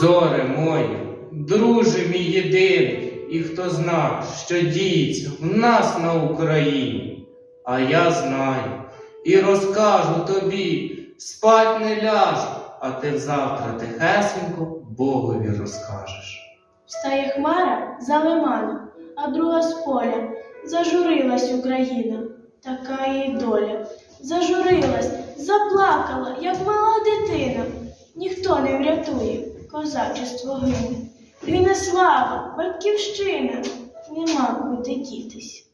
Зоре моє, друже мій єдиний, і хто зна, що діється в нас на Україні, а я знаю і розкажу тобі, спать не ляжу, а ти взавтра тихесенько Богові розкажеш. Встає хмара за лиманом, а друга з поля. Зажурилась Україна, така їй доля. Зажурилась, заплакала, як мала дитина. Ніхто не врятує, козачество гине. Гине слава, батьківщина, нема куди дітись.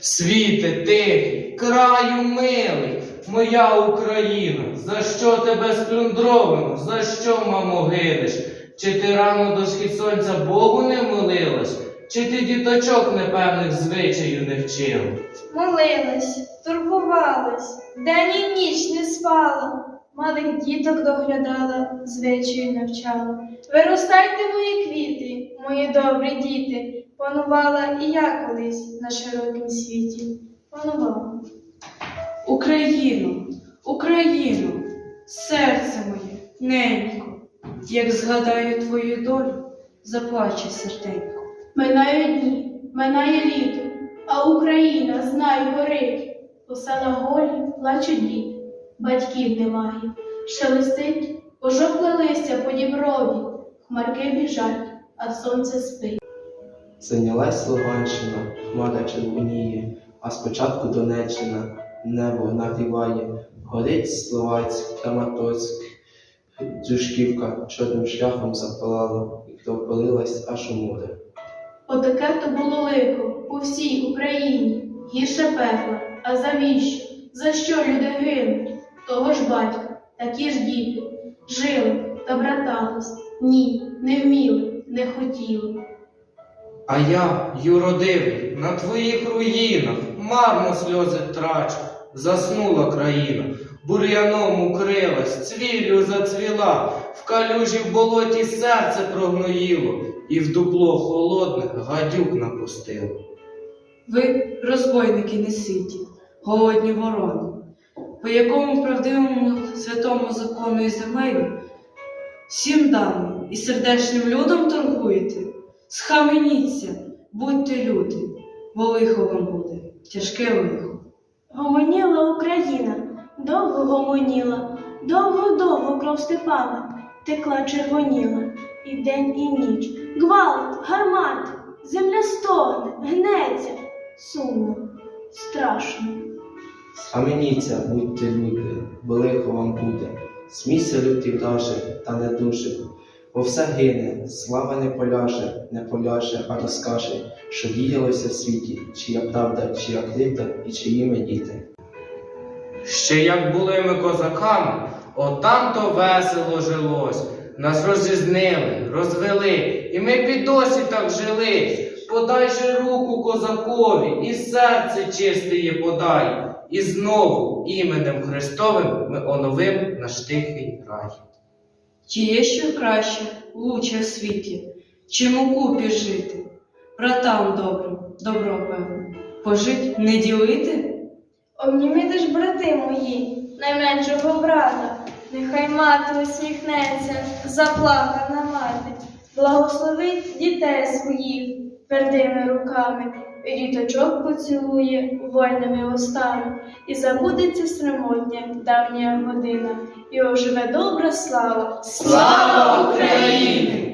Світе тихий, краю милий, моя Україна, за що тебе сплюндровано, за що, мамо, гинеш? Чи ти рано до схід сонця Богу не молилась? Чи ти діточок непевних звичаїв не вчила? Молилась, турбувалась, день і ніч не спала, малих діток доглядала, звичаю навчала. Виростайте, мої квіти, мої добрі діти, панувала і я колись на широкім світі. Панувала. Україно, Україно, серце моє, ненько, як згадаю твою долю, заплаче серденько. Минають дні, минає літо, а Україна, знай, горить. У селах голі плачуть діти, батьків немає. Шелестить пожовкле листя по діброві, хмарки біжать, а сонце спить. Зайнялась Луганщина, хмара червоніє, а спочатку Донеччина, небо нагріває, горить Словацьк, Краматорськ, Дзюшківка чорним шляхом запалала, і кров полилась аж у море. Отаке то було лихо по всій Україні, гірше пекла. А завіщо? За що люди гинуть? Того ж батька, такі ж діти. Жили та братались. Ні, не вміли, не хотіли. А я, юродивий, на твоїх руїнах марно сльози трачу. Заснула країна, бур'яном укрилась, цвіллю зацвіла, в калюжі в болоті серце прогноїло, і в дупло холодне гадюк напустило. Ви, розбойники неситі, голодні ворони, по якому правдивому святому закону і землею всім даним і сердечним людом торгуєте, схаменіться, будьте люди, бо лихо вам буде, тяжке лихо. Гомоніла Україна, довго гомоніла, довго-довго кров степами текла червоніла, і день, і ніч, гвалт, гармат, земля стогне, гнеться, сумно, страшно. Схаменіться, будьте люди, бо лихо вам буде. Смійся лютий враже, та не дуже, бо все гине, слава не поляже, не поляже, а розкаже, що діялося в світі, чия правда, чия кривда і чиї діти. Ще як були ми козаками, отам то весело жилось. Нас розрізнили, розвели, і ми і досі так жили. Подай же руку козакові, і серце чистиє подай. І знову іменем Христовим ми оновим наш тихий рай. Чи є що краще, лучше в світі, чим у купі жити? Братам добрим, добро певно, пожить не ділити? Обніміте ж, брати мої, найменшого брата, нехай мати усміхнеться, заплакана мати, благословить дітей своїх твердими руками, і діточок поцілує вольними устами, і забудеться срамотня давня година, і оживе добра слава. Слава Україні!